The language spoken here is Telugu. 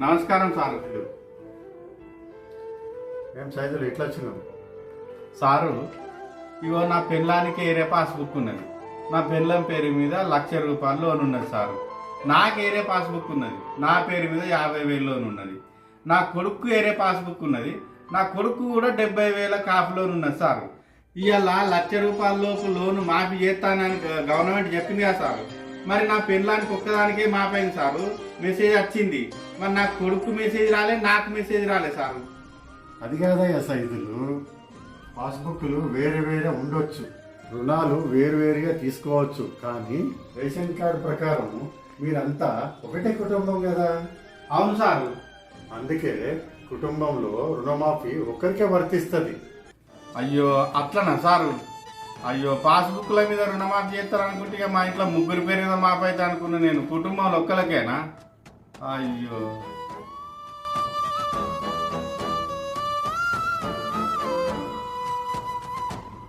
నమస్కారం సార్. ఏం సైజులు ఎట్లా వచ్చినావు సారు ఇగో నా పెళ్ళానికి ఏరే పాస్బుక్ ఉన్నది. నా పెళ్ళం పేరు మీద లక్ష రూపాయలు లోన్ ఉన్నది సారు. నాకు ఏరే పాస్బుక్ ఉన్నది. నా పేరు మీద యాభై వేలు లోన్ ఉన్నది. నా కొడుకు ఏరే పాస్బుక్ ఉన్నది. నా కొడుకు కూడా డెబ్బై వేల కాఫ్ లోన్ ఉన్నది సారు. ఇవాళ లక్ష రూపాయల లోపు లోన్ మాఫీ చేస్తానని గవర్నమెంట్ చెప్పింది కదా సారు. మరి నా పెళ్ళానికి ఒక్కదానికే మాపైంది సారు. మెసేజ్ వచ్చింది. మరి నా కొడుకు మెసేజ్ రాలే నాకు మెసేజ్ రాలే సారు. అది కాదయ్యా సైజులు పాస్బుక్లు వేరే వేరే ఉండొచ్చు. రుణాలు వేరువేరుగా తీసుకోవచ్చు. కానీ రేషన్ కార్డు ప్రకారం మీరంతా ఒకటే కుటుంబం కదా? అవును సారు. అందుకే కుటుంబంలో రుణమాఫీ ఒక్కరికే వర్తిస్తుంది. అయ్యో అట్లనా సారు? అయ్యో పాస్బుక్ల మీద రుణమాఫీ చేస్తారు అనుకుంటే ఇక మా ఇంట్లో ముగ్గురు పేరు మీద మాఫ్ అయితే అనుకున్నా నేను. కుటుంబంలో ఒక్కలకేనా? అయ్యో.